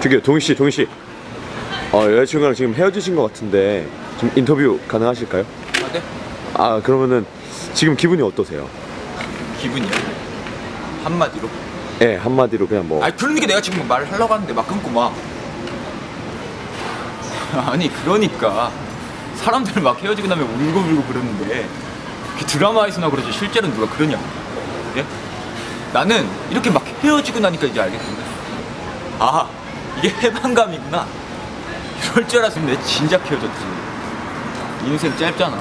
저기요 동희 씨, 동희 씨. 어 여자친구랑 지금 헤어지신 것 같은데 좀 인터뷰 가능하실까요? 아, 네? 아 그러면은 지금 기분이 어떠세요? 기분이요? 한마디로? 예 한마디로 그냥 뭐 아니 그러니까 내가 지금 말을 하려고 하는데 막 끊고 막 아니 그러니까. 사람들 막 헤어지고 나면 울고불고 그러는데 그 드라마에서나 그러지 실제로는 누가 그러냐? 예? 나는 이렇게 막 헤어지고 나니까 이제 알겠던데 아 이게 해방감이구나. 이럴 줄 알았으면 내 진작 헤어졌지. 인생 짧잖아.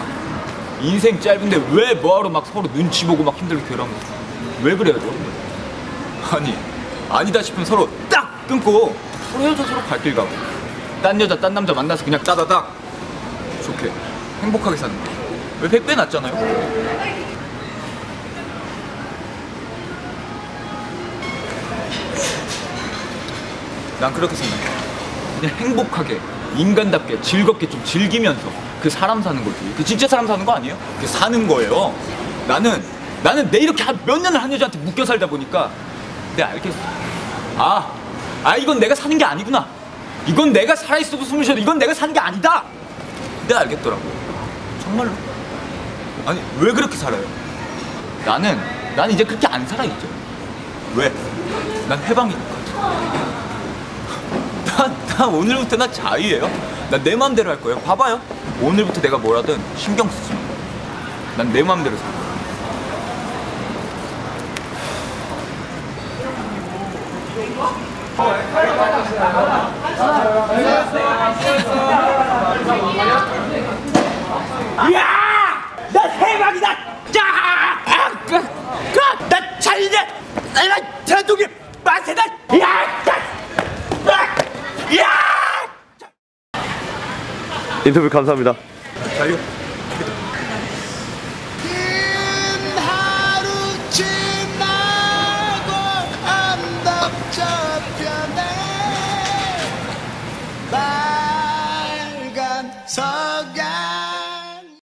인생 짧은데 왜 뭐하러 막 서로 눈치 보고 막 힘들게 괴로운 거왜 그래요 저? 아니 아니다 싶으면 서로 딱 끊고 서로 헤어져 서로 갈 길 가고 딴 여자 딴 남자 만나서 그냥 따다닥 좋게. 행복하게 사는 거왜 백배 낫잖아요. 난 그렇게 생각해. 그냥 행복하게 인간답게 즐겁게 좀 즐기면서 그 사람 사는 거지. 그 진짜 사람 사는 거 아니에요? 그 사는 거예요. 나는 나는 내 이렇게 한몇 년을 한 여자한테 묶여 살다 보니까 내가 알겠어. 아, 아 이건 내가 사는 게 아니구나 이건 내가 살아있어도 숨을 쉬어도 이건 내가 사는 게 아니다 내가 알겠더라고 정말로 아니 왜 그렇게 살아요? 나는 난 이제 그렇게 안 살아 이제 왜? 난 해방이니까 나, 나 오늘부터 나 자유예요. 나내 마음대로 할 거예요. 봐봐요. 오늘부터 내가 뭐라든 신경 쓰지 마. 난내 마음대로 살 거야. 야! 나 대박이다! 야! 아! 그, 그, 나 차리네! 내가 대통령 만세다! 야! 야! 야! 인터뷰 감사합니다. 자유. 하루 지나고 잡혀